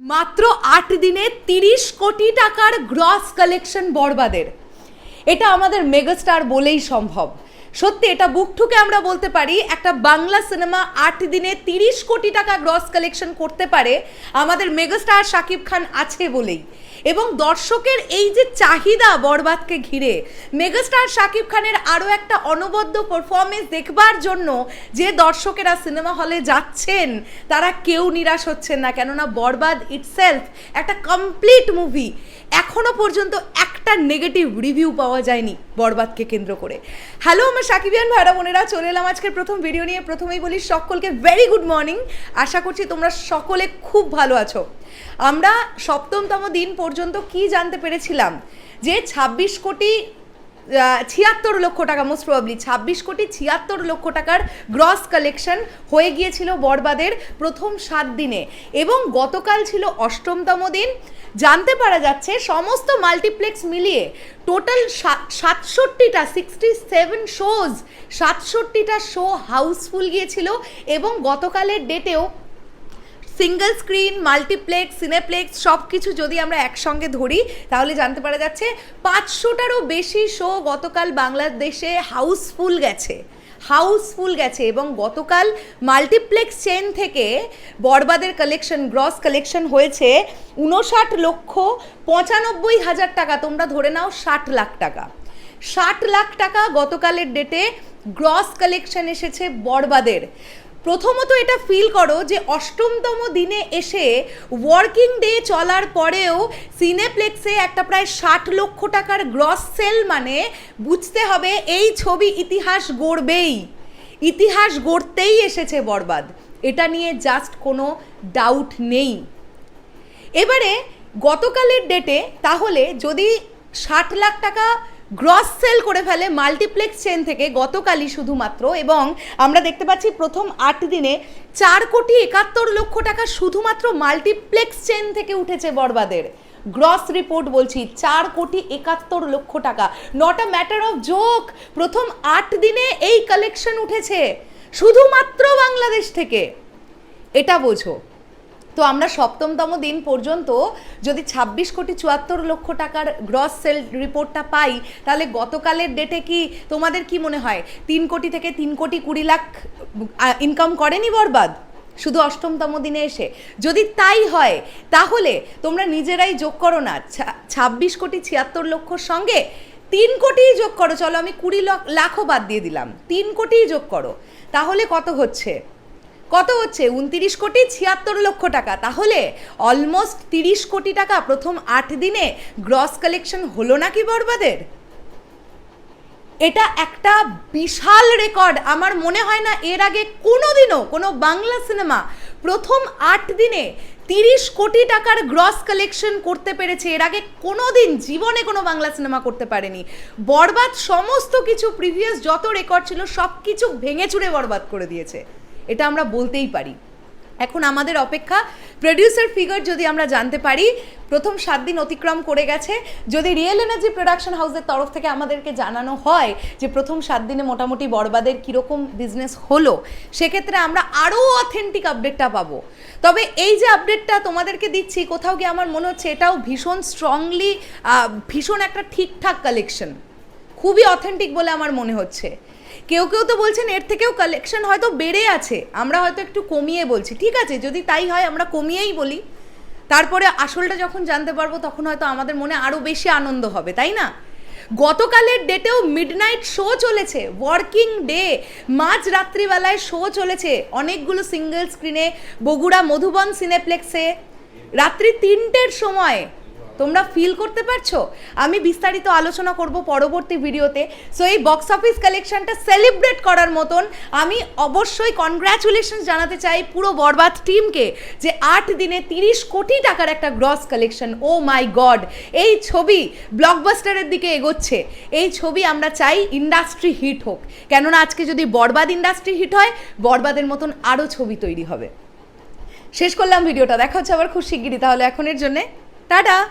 মাত্র আট দিনে তিরিশ কোটি টাকার গ্রস কালেকশন বরবাদের। এটা আমাদের মেগাস্টার বলেই সম্ভব। সত্যি এটা বুক ঠুকে আমরা বলতে পারি, একটা বাংলা সিনেমা আট দিনে তিরিশ কোটি টাকা গ্রস কালেকশন করতে পারে আমাদের মেগাস্টার শাকিব খান আছে বলেই। এবং দর্শকের এই যে চাহিদা বরবাদকে ঘিরে মেগাস্টার শাকিব খানের আরও একটা অনবদ্য পারফরমেন্স দেখবার জন্য যে দর্শকেরা সিনেমা হলে যাচ্ছেন, তারা কেউ নিরাশ হচ্ছেন না। কেননা বরবাদ ইটসেলফ একটা কমপ্লিট মুভি এখনও পর্যন্ত একটা নেগেটিভ রিভিউ পাওয়া যায়নি বরবাদকে কেন্দ্র করে। হ্যালো আমার সাকিবিয়ান ভাইরা, বোনেরা, চলে এলাম আজকের প্রথম ভিডিও নিয়ে। প্রথমেই বলি, সকলকে ভেরি গুড মর্নিং আশা করছি তোমরা সকলে খুব ভালো আছো। আমরা সপ্তমতম দিন পর্যন্ত কি জানতে পেরেছিলাম? যে ছাব্বিশ কোটি ছিয়াত্তর লক্ষ টাকা মোস্ট প্রবাবলি ছাব্বিশ কোটি ছিয়াত্তর লক্ষ টাকার গ্রস কালেকশন হয়ে গিয়েছিল বরবাদের প্রথম সাত দিনে। এবং গতকাল ছিল অষ্টমতম দিন। জানতে পারা যাচ্ছে, সমস্ত মাল্টিপ্লেক্স মিলিয়ে টোটাল সাতষট্টিটা সিক্সটি সেভেন শোজ সাতষট্টিটা শো হাউসফুল গিয়েছিল। এবং গতকালের ডেটেও সিঙ্গেল স্ক্রিন মাল্টিপ্লেক্স সিনেপ্লেক্স সব কিছু যদি আমরা একসঙ্গে ধরি, তাহলে জানতে পারা যাচ্ছে পাঁচশোটারও বেশি শো গতকাল বাংলাদেশে হাউসফুল গেছে। হাউসফুল গেছে এবং গতকাল মাল্টিপ্লেক্স চেন থেকে বরবাদের কালেকশন গ্রস কালেকশন হয়েছে উনষাট লক্ষ পঁচানব্বই হাজার টাকা। তোমরা ধরে নাও ষাট লাখ টাকা। ষাট লাখ টাকা গতকালের ডেটে গ্রস কালেকশন এসেছে বরবাদের। প্রথমত এটা ফিল করো যে অষ্টমতম দিনে এসে ওয়ার্কিং ডে চলার পরেও সিনেপ্লেক্সে একটা প্রায় ষাট লক্ষ টাকার গ্রস সেল মানে বুঝতে হবে এই ছবি ইতিহাস গড়বেই। ইতিহাস গড়তেই এসেছে বরবাদ। এটা নিয়ে জাস্ট কোনো ডাউট নেই। এবারে গতকালের ডেটে তাহলে যদি ষাট লাখ টাকা গ্রস সেল করে ফেলে মাল্টিপ্লেক্স চেন থেকে গতকালই শুধুমাত্র এবং আমরা দেখতে পাচ্ছি প্রথম আট দিনে চার কোটি একাত্তর লক্ষ টাকা শুধুমাত্র মাল্টিপ্লেক্স চেন থেকে উঠেছে বরবাদের। গ্রস রিপোর্ট বলছি চার কোটি একাত্তর লক্ষ টাকা। Not a matter of joke প্রথম আট দিনে এই কালেকশন উঠেছে। শুধুমাত্র বাংলাদেশ থেকে। এটা বোঝো। তো আমরা সপ্তমতম দিন পর্যন্ত যদি ছাব্বিশ কোটি চুয়াত্তর লক্ষ টাকার গ্রস সেল রিপোর্টটা পাই, তাহলে গতকালের ডেটে কি তোমাদের কি মনে হয়? তিন কোটি থেকে তিন কোটি কুড়ি লাখ ইনকাম করেনি বরবাদ? শুধু অষ্টমতম দিনে এসে। যদি তাই হয়, তাহলে তোমরা নিজেরাই যোগ করো না। ছাব্বিশ কোটি ছিয়াত্তর লক্ষর সঙ্গে তিন কোটিই যোগ করো। চলো আমি কুড়ি লাখও বাদ দিয়ে দিলাম। তিন কোটিই যোগ করো। তাহলে কত হচ্ছে? কত হচ্ছে? উনতিরিশ কোটি ছিয়াত্তর লক্ষ টাকা। তাহলে অলমোস্ট তিরিশ কোটি টাকা প্রথম আট দিনে গ্রস কালেকশন হলো নাকি বরবাদের? এটা একটা বিশাল রেকর্ড আমার মনে হয় না এর আগে কোনো দিনও কোনো বাংলা সিনেমা প্রথম আট দিনে তিরিশ কোটি টাকার গ্রস কালেকশন করতে পেরেছে। এর আগে কোনো দিন জীবনে কোনো বাংলা সিনেমা করতে পারেনি। বরবাদ সমস্ত কিছু প্রিভিয়াস যত রেকর্ড ছিল সব কিছু ভেঙে চুড়ে বরবাদ করে দিয়েছে। এটা আমরা বলতেই পারি। এখন আমাদের অপেক্ষা প্রডিউসার ফিগার যদি আমরা জানতে পারি, প্রথম সাত দিন অতিক্রম করে গেছে, যদি রিয়েল এনার্জি প্রোডাকশন হাউসের তরফ থেকে আমাদেরকে জানানো হয় যে প্রথম সাত দিনে মোটামুটি বড়বাদের কীরকম বিজনেস হলো, সেক্ষেত্রে আমরা আরও অথেন্টিক আপডেটটা পাবো। তবে এই যে আপডেটটা তোমাদেরকে দিচ্ছি, কোথাও গিয়ে আমার মনে হচ্ছে এটাও ভীষণ স্ট্রংলি ভীষণ একটা ঠিকঠাক কালেকশন খুবই অথেন্টিক বলে আমার মনে হচ্ছে। কেউ কেউ তো বলছেন এর থেকেও কালেকশন হয়তো বেড়ে আছে। আমরা হয়তো একটু কমিয়ে বলছি। ঠিক আছে, যদি তাই হয় আমরা কমিয়েই বলি। তারপরে আসলটা যখন জানতে পারব, তখন হয়তো আমাদের মনে আরও বেশি আনন্দ হবে, তাই না? গতকালের ডেটেও মিডনাইট শো চলেছে ওয়ার্কিং ডে মাঝ রাত্রিবেলায় শো চলেছে। অনেকগুলো সিঙ্গেল স্ক্রিনে বগুড়া মধুবন সিনেপ্লেক্সে রাত্রি তিনটের সময় তোমরা ফিল করতে পারছ? আমি বিস্তারিত আলোচনা করব পরবর্তী ভিডিওতে। সো এই বক্স অফিস কালেকশনটা সেলিব্রেট করার মতন আমি অবশ্যই কনগ্র্যাচুলেশন জানাতে চাই পুরো বরবাদ টিমকে যে আট দিনে তিরিশ কোটি টাকার একটা gross collection oh my god এই ছবি ব্লকবাস্টারের দিকে এগোচ্ছে। এই ছবি আমরা চাই ইন্ডাস্ট্রি হিট হোক। কেননা আজকে যদি বরবাদ ইন্ডাস্ট্রি হিট হয়, বরবাদের মতন আরও ছবি তৈরি হবে। শেষ করলাম ভিডিওটা। দেখা হচ্ছে আবার খুব শিগগিরই, তাহলে এখনের জন্যে, টাটা!